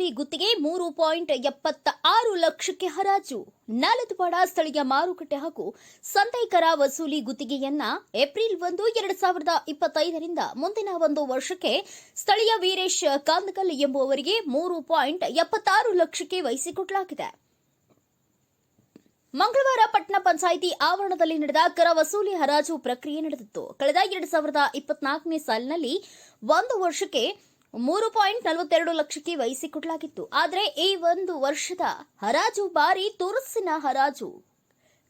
ವಸೂಲಿ ಗುತ್ತಿಗೆ ಮೂರು ಪಾಯಿಂಟ್ ಎಪ್ಪತ್ತ ಆರು ಲಕ್ಷಕ್ಕೆ ಹರಾಜು. ನಾಲತವಾಡ ಸ್ಥಳೀಯ ಮಾರುಕಟ್ಟೆ ಹಾಗೂ ಸಂತೈಕರ ವಸೂಲಿ ಗುತ್ತಿಗೆಯನ್ನ ಏಪ್ರಿಲ್ ಒಂದು, ಎರಡು ಸಾವಿರದ ಇಪ್ಪತ್ತೈದರಿಂದ ಮುಂದಿನ ಒಂದು ವರ್ಷಕ್ಕೆ ಸ್ಥಳೀಯ ವೀರೇಶ್ ಕಾಂದಕಲ್ ಎಂಬುವವರಿಗೆ ಮೂರು ಪಾಯಿಂಟ್ ಎಪ್ಪತ್ತಾರು ಲಕ್ಷಕ್ಕೆ ವಹಿಸಿಕೊಡಲಾಗಿದೆ. ಮಂಗಳವಾರ ಪಟ್ಟಣ ಪಂಚಾಯಿತಿ ಆವರಣದಲ್ಲಿ ನಡೆದ ಕರ ವಸೂಲಿ ಹರಾಜು ಪ್ರಕ್ರಿಯೆ ನಡೆದಿತ್ತು. ಕಳೆದ ಎರಡು ಸಾವಿರದ ಇಪ್ಪತ್ನಾಲ್ಕನೇ ಸಾಲಿನಲ್ಲಿ ಒಂದು ವರ್ಷಕ್ಕೆ ಮೂರು ಪಾಯಿಂಟ್ ನಲವತ್ತೆರಡು ಲಕ್ಷಕ್ಕೆ ವಹಿಸಿಕೊಡಲಾಗಿತ್ತು. ಆದರೆ ಈ ಒಂದು ವರ್ಷದ ಹರಾಜು ಬಾರಿ ತುರುಸಿನ ಹರಾಜು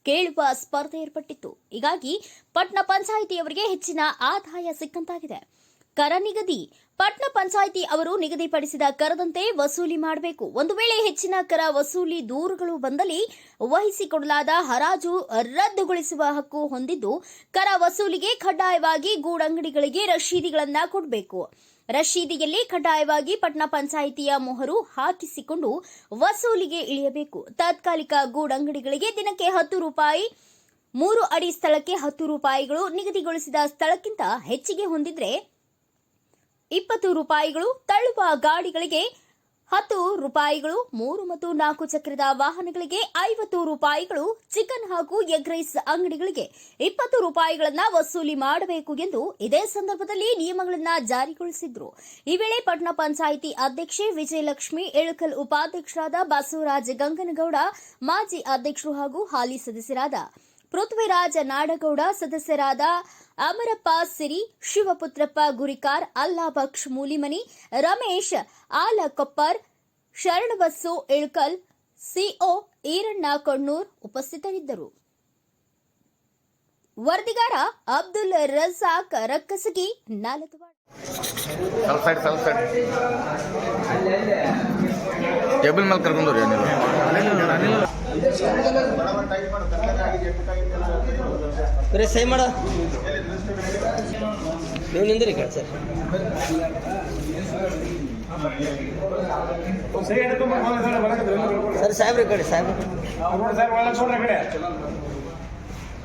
ಕೇಳುವ ಸ್ಪರ್ಧೆ ಏರ್ಪಟ್ಟಿತ್ತು. ಹೀಗಾಗಿ ಪಟ್ನ ಪಂಚಾಯಿತಿಯವರಿಗೆ ಹೆಚ್ಚಿನ ಆದಾಯ ಸಿಕ್ಕಂತಾಗಿದೆ. ಕರ ನಿಗದಿ. ಪಟ್ನ ಪಂಚಾಯಿತಿ ಅವರು ನಿಗದಿಪಡಿಸಿದ ಕರದಂತೆ ವಸೂಲಿ ಮಾಡಬೇಕು. ಒಂದು ವೇಳೆ ಹೆಚ್ಚಿನ ಕರ ವಸೂಲಿ ದೂರುಗಳು ಬಂದಲ್ಲಿ ವಹಿಸಿಕೊಡಲಾದ ಹರಾಜು ರದ್ದುಗೊಳಿಸುವ ಹಕ್ಕು ಹೊಂದಿದ್ದು, ಕರ ವಸೂಲಿಗೆ ಕಡ್ಡಾಯವಾಗಿ ಗೂಡಂಗಡಿಗಳಿಗೆ ರಶೀದಿಗಳನ್ನು ಕೊಡಬೇಕು. ರಶೀದಿಯಲ್ಲಿ ಕಡ್ಡಾಯವಾಗಿ ಪಟ್ನ ಪಂಚಾಯಿತಿಯ ಮೊಹರು ಹಾಕಿಸಿಕೊಂಡು ವಸೂಲಿಗೆ ಇಳಿಯಬೇಕು. ತಾತ್ಕಾಲಿಕ ಗೂಡಂಗಡಿಗಳಿಗೆ ದಿನಕ್ಕೆ ಹತ್ತು ರೂಪಾಯಿ, ಮೂರು ಅಡಿ ಸ್ಥಳಕ್ಕೆ ಹತ್ತು ರೂಪಾಯಿಗಳು ನಿಗದಿಗೊಳಿಸಿದ ಸ್ಥಳಕ್ಕಿಂತ ಹೆಚ್ಚಿಗೆ ಹೊಂದಿದ್ರೆ ಇಪ್ಪತ್ತು ರೂಪಾಯಿಗಳು ತಳ್ಳುವ ಗಾಡಿಗಳಿಗೆ ಹತ್ತು ರೂಪಾಯಿಗಳು, ಮೂರು ಮತ್ತು ನಾಲ್ಕು ಚಕ್ರದ ವಾಹನಗಳಿಗೆ ಐವತ್ತು ರೂಪಾಯಿಗಳು, ಚಿಕನ್ ಹಾಗೂ ಎಗ್ ರೈಸ್ ಅಂಗಡಿಗಳಿಗೆ ಇಪ್ಪತ್ತು ರೂಪಾಯಿಗಳನ್ನು ವಸೂಲಿ ಮಾಡಬೇಕು ಎಂದು ಇದೇ ಸಂದರ್ಭದಲ್ಲಿ ನಿಯಮಗಳನ್ನು ಜಾರಿಗೊಳಿಸಿದ್ರು. ಈ ವೇಳೆ ಪಟ್ಟಣ ಪಂಚಾಯಿತಿ ಅಧ್ಯಕ್ಷೆ ವಿಜಯಲಕ್ಷ್ಮಿ, ಎಳಕಲ್ ಉಪಾಧ್ಯಕ್ಷರಾದ ಬಸವರಾಜ ಗಂಗನಗೌಡ, ಮಾಜಿ ಅಧ್ಯಕ್ಷರು ಹಾಗೂ ಹಾಲಿ ಸದಸ್ಯರಾದ ಪೃಥ್ವಿರಾಜ ನಾಡಗೌಡ ಸದಸ್ಯರಾದ ಅಮರಪ್ಪ ಸಿರಿ ಶಿವಪುತ್ರಪ್ಪ ಗುರಿಕಾರ್ ಅಲ್ಲಾಬಕ್ಷ್ ಮೂಲಿಮನಿ ರಮೇಶ್ ಆಲಕೊಪ್ಪರ್ ಶರಣಬಸ್ಸು ಇಳ್ಕಲ್ ಸಿಒ ಈರಣ್ಣ ಕಣ್ಣೂರ್ ಉಪಸ್ಥಿತರಿದ್ದರು. ವರದಿಗಾರ ಅಬ್ದುಲ್ ರಜಾಕ್ ರಕ್ಕಸಗಿ ಸೈಡ್ ಟೇಬಲ್ ಮೇಲೆ ಕರ್ಕೊಂಡ್ರಿ ಬರೀ ಸೈ ಮಾಡ. ನೀವು ನಿಂದಿರಿ ಕಡೆ ಸರ್. ಸರಿ ಸಾಹೇಬ್ರಿ ಕಡೆ ಸಾಹೇಬ್ರಿ.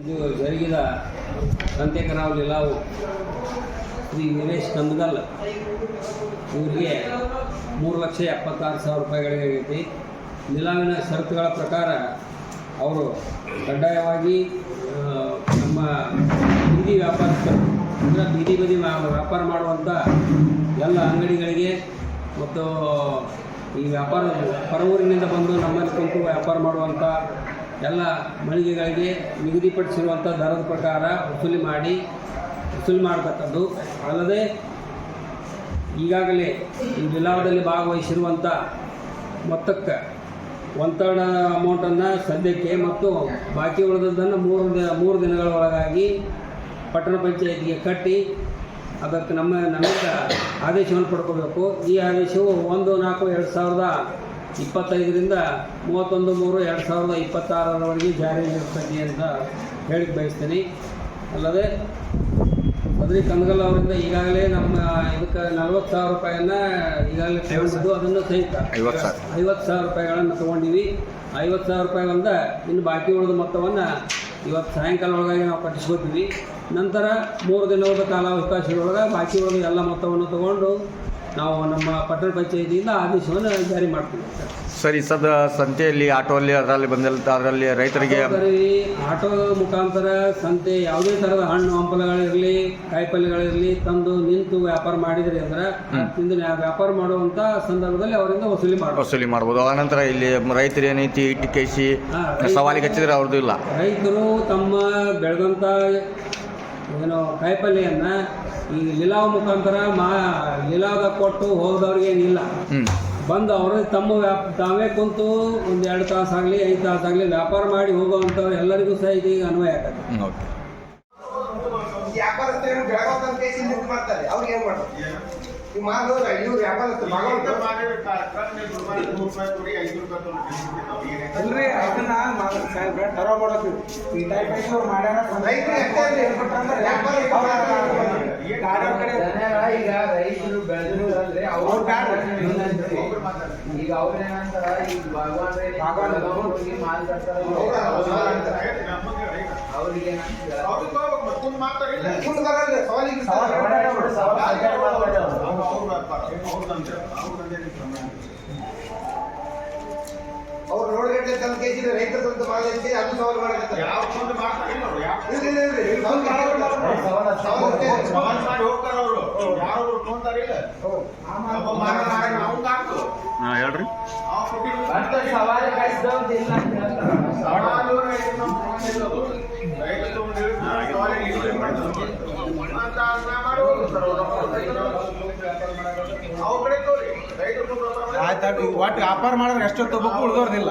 ಇದು ಜರುಗಿದ ಸಂತೆಕರಾವ್ ಲಿಲಾವು ಶ್ರೀ ವೀರೇಶ್ ಕಂದಗಲ್ ಇವರಿಗೆ ಮೂರು ಲಕ್ಷ ಎಪ್ಪತ್ತಾರು ಸಾವಿರ ರೂಪಾಯಿಗಳಾಗೈತಿ ನಿಲಾವಿನ ಷರತ್ತುಗಳ ಪ್ರಕಾರ ಅವರು ಕಡ್ಡಾಯವಾಗಿ ನಮ್ಮ ಬೀದಿ ವ್ಯಾಪಾರಸ್ಥರು ಅಂದರೆ ಬೀದಿ ಬದಿ ವ್ಯಾ- ವ್ಯಾಪಾರ ಮಾಡುವಂಥ ಎಲ್ಲ ಅಂಗಡಿಗಳಿಗೆ ಮತ್ತು ಈ ವ್ಯಾಪಾರ ಪರವೂರಿನಿಂದ ಬಂದು ನಮ್ಮಲ್ಲಿ ಕುಂತು ವ್ಯಾಪಾರ ಮಾಡುವಂಥ ಎಲ್ಲ ಮಳಿಗೆಗಳಿಗೆ ನಿಗದಿಪಡಿಸಿರುವಂಥ ದರದ ಪ್ರಕಾರ ವಸೂಲಿ ಮಾಡಿ, ವಸೂಲಿ ಮಾಡತಕ್ಕದ್ದು. ಅಲ್ಲದೆ ಈಗಾಗಲೇ ಈ ವಿಲಾವದಲ್ಲಿ ಭಾಗವಹಿಸಿರುವಂಥ ಮೊತ್ತಕ್ಕೆ ಒಂಥರ ಅಮೌಂಟನ್ನು ಸದ್ಯಕ್ಕೆ ಮತ್ತು ಬಾಕಿ ಉಳಿದದ್ದನ್ನು ಮೂರು ದಿನ ಮೂರು ದಿನಗಳ ಒಳಗಾಗಿ ಪಟ್ಟಣ ಪಂಚಾಯತಿಗೆ ಕಟ್ಟಿ ಅದಕ್ಕೆ ನಮ್ಮ ನಮ್ಮಿಂದ ಆದೇಶವನ್ನು ಪಡ್ಕೋಬೇಕು. ಈ ಆದೇಶವು ಒಂದು ನಾಲ್ಕು ಎರಡು ಸಾವಿರದ ಇಪ್ಪತ್ತೈದರಿಂದ ಮೂವತ್ತೊಂದು ಮೂರು ಎರಡು ಸಾವಿರದ ಇಪ್ಪತ್ತಾರರವರೆಗೆ ಜಾರಿಯಲ್ಲಿರ್ತದೆ ಅಂತ ಹೇಳಿ ಬಯಸ್ತೀನಿ. ಅಲ್ಲದೆ ಬದ್ರಿ ಕಂದಗಲ್ ಅವರಿಂದ ಈಗಾಗಲೇ ನಮ್ಮ ಇದಕ್ಕೆ ನಲ್ವತ್ತು ಸಾವಿರ ರೂಪಾಯಿಯನ್ನು ಈಗಾಗಲೇ ತಗೊಂಡಿದ್ದು ಅದನ್ನು ಸಹಿತ ಐವತ್ತು ಸಾವಿರ. ಐವತ್ತು ಸಾವಿರ ರೂಪಾಯಿಗಳನ್ನು ತೊಗೊಂಡಿವಿ. ಐವತ್ತು ಸಾವಿರ ರೂಪಾಯಿ ಒಂದ ಇನ್ನು ಬಾಕಿ ಉಳಿದ ಮೊತ್ತವನ್ನು ಇವತ್ತು ಸಾಯಂಕಾಲ ಒಳಗಾಗಿ ನಾವು ಕಟ್ಟಿಸ್ಕೋತೀವಿ. ನಂತರ ಮೂರು ದಿನದ ಕಾಲಾವಕಾಶದೊಳಗೆ ಬಾಕಿ ಉಳಿದ ಎಲ್ಲ ಮೊತ್ತವನ್ನು ತಗೊಂಡು ನಾವು ನಮ್ಮ ಪಟ್ಟಣ ಪಂಚಾಯತಿಯಿಂದ ಆದೇಶವನ್ನು ಜಾರಿ ಮಾಡ್ತೀವಿ. ಸರಿ ಈ ಸದ ಸಂತೆಯಲ್ಲಿ ಆಟೋಲ್ಲಿ ಅದರಲ್ಲಿ ಬಂದಿಲ್ಲ ಅದರಲ್ಲಿ ರೈತರಿಗೆ ಬರೀ ಆಟೋ ಮುಖಾಂತರ ಸಂತೆ ಯಾವುದೇ ಥರದ ಹಣ್ಣು ಹಂಪಲಗಳಿರಲಿ ಕಾಯಿಪಲ್ಲೆಗಳಿರಲಿ ತಂದು ನಿಂತು ವ್ಯಾಪಾರ ಮಾಡಿದ್ರಿ ಅಂದ್ರೆ ಇಂದು ವ್ಯಾಪಾರ ಮಾಡುವಂತ ಸಂದರ್ಭದಲ್ಲಿ ಅವರಿಂದ ವಸೂಲಿ ಮಾಡ್ಬೋದು. ವಸೂಲಿ ಮಾಡ್ಬೋದು. ಆನಂತರ ಇಲ್ಲಿ ರೈತರು ಏನೈತಿ ಇಟ್ಟು ಕೇಸಿ ಹಾ, ಸವಾಲಿಗೆ ಹಚ್ಚಿದ್ರೆ ಅವ್ರದ್ದು ಇಲ್ಲ. ರೈತರು ತಮ್ಮ ಬೆಳೆದಂಥ ಏನು ಕಾಯಿಪಲ್ಯನ್ನ ಈ ಲಿಲಾವ್ ಮುಖಾಂತರ ಮಾ ಲೀಲಾವ ಕೊಟ್ಟು ಹೋದವ್ರಿಗೆ ಏನಿಲ್ಲ ಬಂದು ಅವರು ತಮ್ಮ ವ್ಯಾಪ ತಾವೇ ಕುಂತು ಒಂದು ಎರಡು ತಾಸಾಗಲಿ ಆಗಲಿ ಐದು ತಾಸಾಗಲಿ ಆಗಲಿ ವ್ಯಾಪಾರ ಮಾಡಿ ಹೋಗೋವಂಥವ್ರು ಎಲ್ಲರಿಗೂ ಸಹ ಇದು ಈಗ ಅನ್ವಯ ಆಗತ್ತೆ ಓಕೆ ಈ ಅದನ್ನ ಸಾಹೇಬ್ರ ಟರೋ ಮಾಡತ್ತೀವಿ ಟೈಪ್ ಐತಿ ಅವ್ರು ಮಾಡ್ಯಾರ ಅಂದ್ರೆ ಕಡೆ ಈಗ ರೈತರು ಬೆಳೆದಿರೋದ್ರಲ್ಲಿ ಅವ್ರು ಈಗ ಅವ್ರೇನಂತಾರ ಈಗ ಭಗವಾನ್ ಭಗವಾನ್ ಹೋಗಿ ಮಾಲ್ ಕಟ್ತಾರ ಅವ್ರಿಗೆ ಮುಂದೆ ಬರಲ್ಲ ಸವಾಲಿಗೆ ಸವಾಲ್ ಸವಾಲ್ ಅವ್ರು ಕೇಸಿದ್ರೆ ರೈತರ ಸ್ವಂತ ಮಾಲ್ ಐತಿ ಅದು ಸವಾಲು ಮಾಡಕತ್ತಾರೆ ಇಲ್ಲ, ಇಲ್ಲ, ಇಲ್ಲ, ಇಲ್ಲ, ಸವಾಲ್ ಮಾಡಕತ್ತಾರೆ. ಸವಾಲ್ ಅಷ್ಟೇ. ಹಾಂ ಹೇಳ್ರಿ. ಅಂತ ಆಯ್ತು ಒಟ್ಟು ವ್ಯಾಪಾರ ಮಾಡಿದ್ರೆ ಎಷ್ಟೊತ್ತು ತಗೋಬೇಕು ಉಳ್ದೋರ್ದಿಲ್ಲ